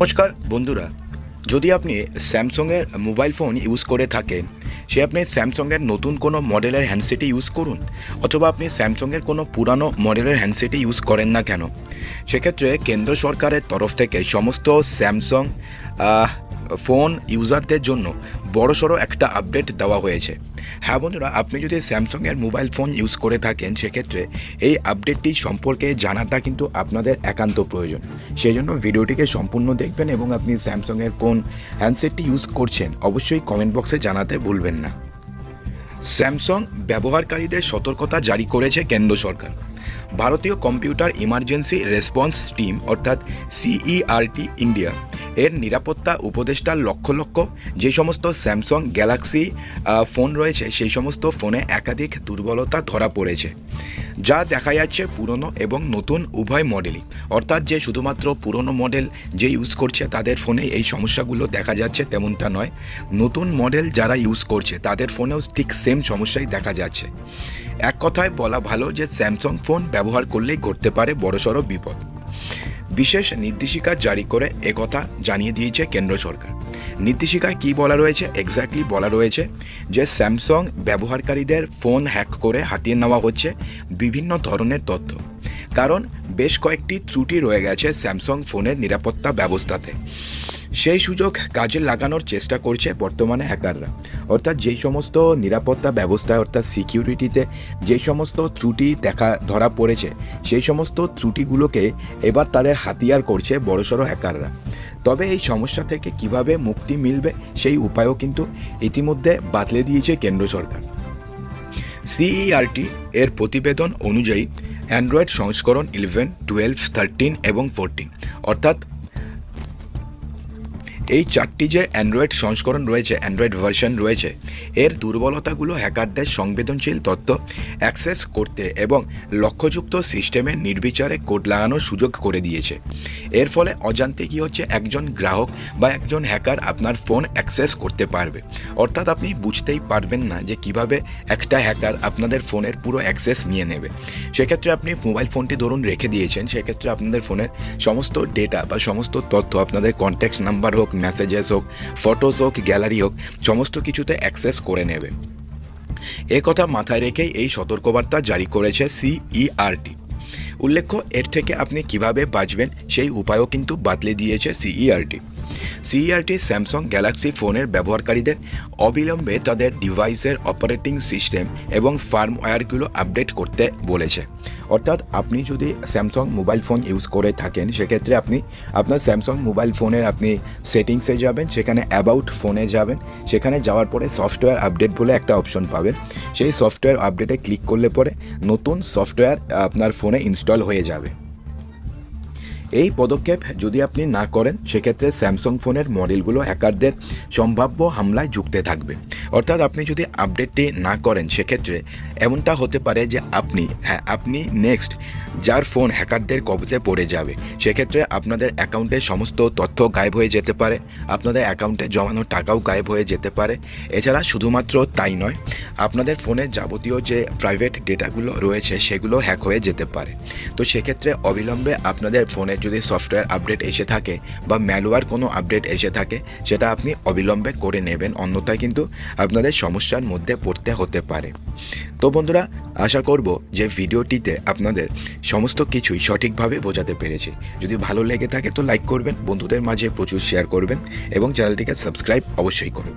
নমস্কার। বন্ধুরা, যদি আপনি স্যামসংয়ের মোবাইল ফোন ইউজ করে থাকেন, সে আপনি স্যামসংয়ের নতুন কোনো মডেলের হ্যান্ডসেটই ইউজ করুন, অথবা আপনি স্যামসংয়ের কোনো পুরানো মডেলের হ্যান্ডসেটই ইউজ করেন না কেন? সেক্ষেত্রে কেন্দ্র সরকারের তরফ থেকে সমস্ত স্যামসং ফোন ইউজারদের জন্য বড়সড় একটা আপডেট দেওয়া হয়েছে। হ্যাঁ বন্ধুরা, আপনি যদি স্যামসংয়ের মোবাইল ফোন ইউজ করে থাকেন, সেক্ষেত্রে এই আপডেটটি সম্পর্কে জানাটা কিন্তু আপনাদের একান্ত প্রয়োজন। সেই জন্য ভিডিওটিকে সম্পূর্ণ দেখবেন এবং আপনি স্যামসংয়ের কোন হ্যান্ডসেটটি ইউজ করছেন, অবশ্যই কমেন্ট বক্সে জানাতে ভুলবেন না। স্যামসং ব্যবহারকারীদের সতর্কতা জারি করেছে কেন্দ্র সরকার। ভারতীয় কম্পিউটার ইমার্জেন্সি রেসপন্স টিম, অর্থাৎ সিইআরটি ইন্ডিয়া এর নিরাপত্তা উপদেষ্টার লক্ষ লক্ষ। যে সমস্ত স্যামসং গ্যালাক্সি ফোন রয়েছে, সেই সমস্ত ফোনে একাধিক দুর্বলতা ধরা পড়েছে, যা দেখা যাচ্ছে পুরনো এবং নতুন উভয় মডেলই। অর্থাৎ যে শুধুমাত্র পুরনো মডেল যে ইউজ করছে তাদের ফোনে এই সমস্যাগুলো দেখা যাচ্ছে তেমনটা নয়। নতুন মডেল যারা ইউজ করছে তাদের ফোনেও ঠিক সেম সমস্যাই দেখা যাচ্ছে। এক কথায় বলা ভালো যে স্যামসং ফোন ব্যবহার করলেই ঘটতে পারে বড়সড় বিপদ। বিশেষ নির্দেশিকা জারি করে একথা জানিয়ে দিয়েছে কেন্দ্র সরকার। নির্দেশিকায় কি বলা রয়েছে? এক্স্যাক্টলি বলা রয়েছে যে স্যামসং ব্যবহারকারীদের ফোন হ্যাক করে হাতিয়ে নেওয়া হচ্ছে বিভিন্ন ধরনের তথ্য। কারণ বেশ কয়েকটি ত্রুটি রয়ে গেছে স্যামসং ফোনের নিরাপত্তা ব্যবস্থাতে। সেই সুযোগ কাজে লাগানোর চেষ্টা করছে বর্তমানে হ্যাকাররা। অর্থাৎ যেই সমস্ত নিরাপত্তা ব্যবস্থা, অর্থাৎ সিকিউরিটিতে যেই সমস্ত ত্রুটি দেখা, ধরা পড়েছে, সেই সমস্ত ত্রুটিগুলোকে এবার তাদের হাতিয়ার করছে বড়সড় হ্যাকাররা। তবে এই সমস্যা থেকে কীভাবে মুক্তি মিলবে সেই উপায়ও কিন্তু ইতিমধ্যে বাতলে দিয়েছে কেন্দ্র সরকার। সিইআরটি এর প্রতিবেদন অনুযায়ী অ্যান্ড্রয়েড সংস্করণ ইলেভেন টুয়েলভ থার্টিন এবং ফোরটিন অর্থাৎ এই চারটি যে অ্যান্ড্রয়েড সংস্করণ রয়েছে, অ্যান্ড্রয়েড ভার্সন রয়েছে, এর দুর্বলতাগুলো হ্যাকারদের সংবেদনশীল তথ্য অ্যাক্সেস করতে এবং লক্ষ্যযুক্ত সিস্টেমে নির্বিচারে কোড লাগানোর সুযোগ করে দিয়েছে। এর ফলে অজান্তে কি হচ্ছে, একজন গ্রাহক বা একজন হ্যাকার আপনার ফোন অ্যাক্সেস করতে পারবে। অর্থাৎ আপনি বুঝতেই পারবেন না যে কীভাবে একটা হ্যাকার আপনাদের ফোনের পুরো অ্যাক্সেস নিয়ে নেবে। সেক্ষেত্রে আপনি মোবাইল ফোনটি ধরুন রেখে দিয়েছেন, সেক্ষেত্রে আপনাদের ফোনের সমস্ত ডেটা বা সমস্ত তথ্য, আপনাদের কন্ট্যাক্ট নাম্বার হোক মেসেজেস হোক ফটোস হোক গ্যালারি হোক, সমস্ত কিছুতে অ্যাক্সেস করে নেবে। এ কথা মাথায় রেখেই এই সতর্কবার্তা জারি করেছে সিইআরটি উল্লেখ্য, এর থেকে আপনি কীভাবে বাঁচবেন সেই উপায়ও কিন্তু বাতলে দিয়েছে সিইআরটি সিইআরটি স্যামসাং গ্যালাক্সি ফোনের ব্যবহারকারীদের অবিলম্বে তাদের ডিভাইসের অপারেটিং সিস্টেম এবং ফার্মওয়্যারগুলো আপডেট করতে বলেছে। অর্থাৎ আপনি যদি স্যামসাং মোবাইল ফোন ইউজ করে থাকেন, সেক্ষেত্রে আপনি, আপনার স্যামসাং মোবাইল ফোনের আপনি সেটিংসে যাবেন, সেখানে অ্যাবাউট ফোনে যাবেন, সেখানে যাওয়ার পরে সফটওয়্যার আপডেট বলে একটা অপশন পাবেন। সেই সফটওয়্যার আপডেটে ক্লিক করলে পরে নতুন সফটওয়্যার আপনার ফোনে ইনস্টল হয়ে যাবে। এই পদক্ষেপ যদি আপনি না করেন, সেক্ষেত্রে স্যামসাং ফোনের মডেলগুলো হ্যাকারদের সম্ভাব্য হামলায় যুক্তে থাকবে। অর্থাৎ আপনি যদি আপডেটটি না করেন, সেক্ষেত্রে এমনটা হতে পারে যে আপনি হ্যাঁ আপনি নেক্সট যার ফোন হ্যাকারদের কবজে পড়ে যাবে, সেক্ষেত্রে আপনাদের অ্যাকাউন্টের সমস্ত তথ্য গায়েব হয়ে যেতে পারে, আপনাদের অ্যাকাউন্টে জমানো টাকাও গায়েব হয়ে যেতে পারে। এছাড়া শুধুমাত্র তাই নয়, আপনাদের ফোনে যাবতীয় যে প্রাইভেট ডেটাগুলো রয়েছে, সেগুলো হ্যাক হয়ে যেতে পারে। তো সেক্ষেত্রে অবিলম্বে আপনাদের ফোনের যদি সফটওয়্যার আপডেট এসে থাকে বা ম্যালওয়্যার কোনো আপডেট এসে থাকে, সেটা আপনি অবিলম্বে করে নেবেন। অন্যথায় কিন্তু আপনাদের সমস্যার মধ্যে পড়তে হতে পারে। তো বন্ধুরা, আশা করব যে ভিডিওটিতে আপনাদের সমস্ত কিছুই সঠিকভাবে বোঝাতে পেরেছি। যদি ভালো লেগে থাকে তো লাইক করবেন, বন্ধুদের মাঝে প্রচুর শেয়ার করবেন এবং চ্যানেলটিকে সাবস্ক্রাইব অবশ্যই করুন।